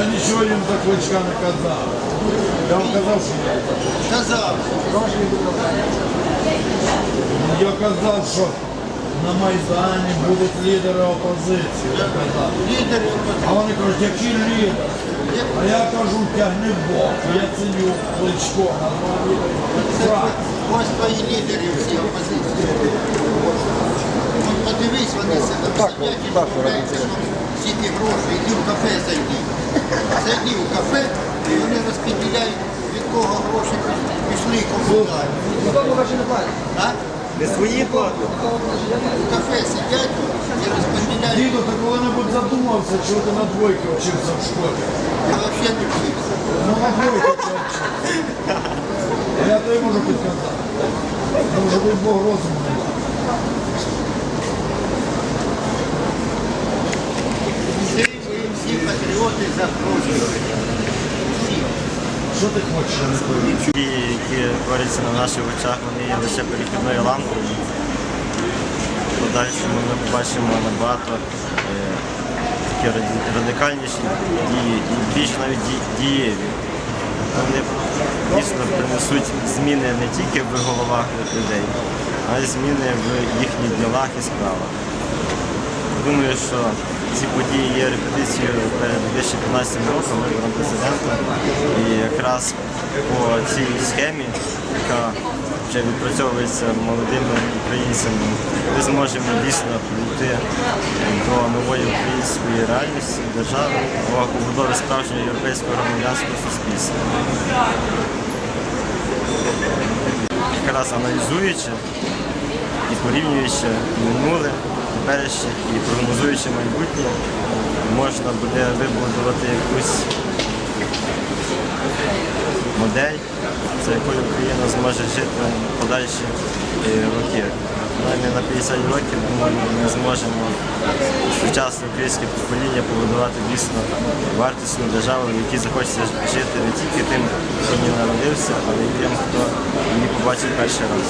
Я нічого їм за кличка не казав. Я вам казав, що я Казав, Я казав, що на Майдані будуть лідери опозиції. Я казав. лідери А вони кажуть, який лідер? А я кажу, тягни в бок. Я ціню кличко. назвав лідерів Це фракції. ось твої лідери Домовляються, що всі ті гроші, іди в кафе зайди. Зайди в кафе, і вони розподіляють, від кого гроші пішли кому дали. А? Не свої платять. В кафе сидять і розподіляють. Діду, ти коли-небудь задумався, чого ти на двойки вчився в школі? Я взагалі не вчився. Ну на двойки вчився. Я тобі можу підказати. Може бути Бог розуму не патріоти за Що ти хочеш, я? Дії, які творяться на наших очах, вони є лише перехідною лампою. Подальшому ми побачимо набагато е, такі радикальніші дії і більш навіть дієві. Вони дійсно принесуть зміни не тільки в головах людей, а й зміни в їхніх ділах і справах. Думаю, що ці події є репетицією перед 2015 роком вибором президента. І якраз по цій схемі, яка вже відпрацьовується молодими українцями, ми зможемо дійсно прийти до нової української реальності, держави, до побудови справжнього європейського громадянського суспільства. Якраз аналізуючи і порівнюючи минуле, теперішнє і прогнозуючи майбутнє, можна буде вибудувати якусь модель, за якою Україна зможе жити подальші е, роки. Принаймні на 50 років, думаю, ми зможемо сучасне українське покоління побудувати дійсно вартісну державу, в якій захочеться жити не тільки тим, хто ній народився, але й тим, хто її побачить перший раз.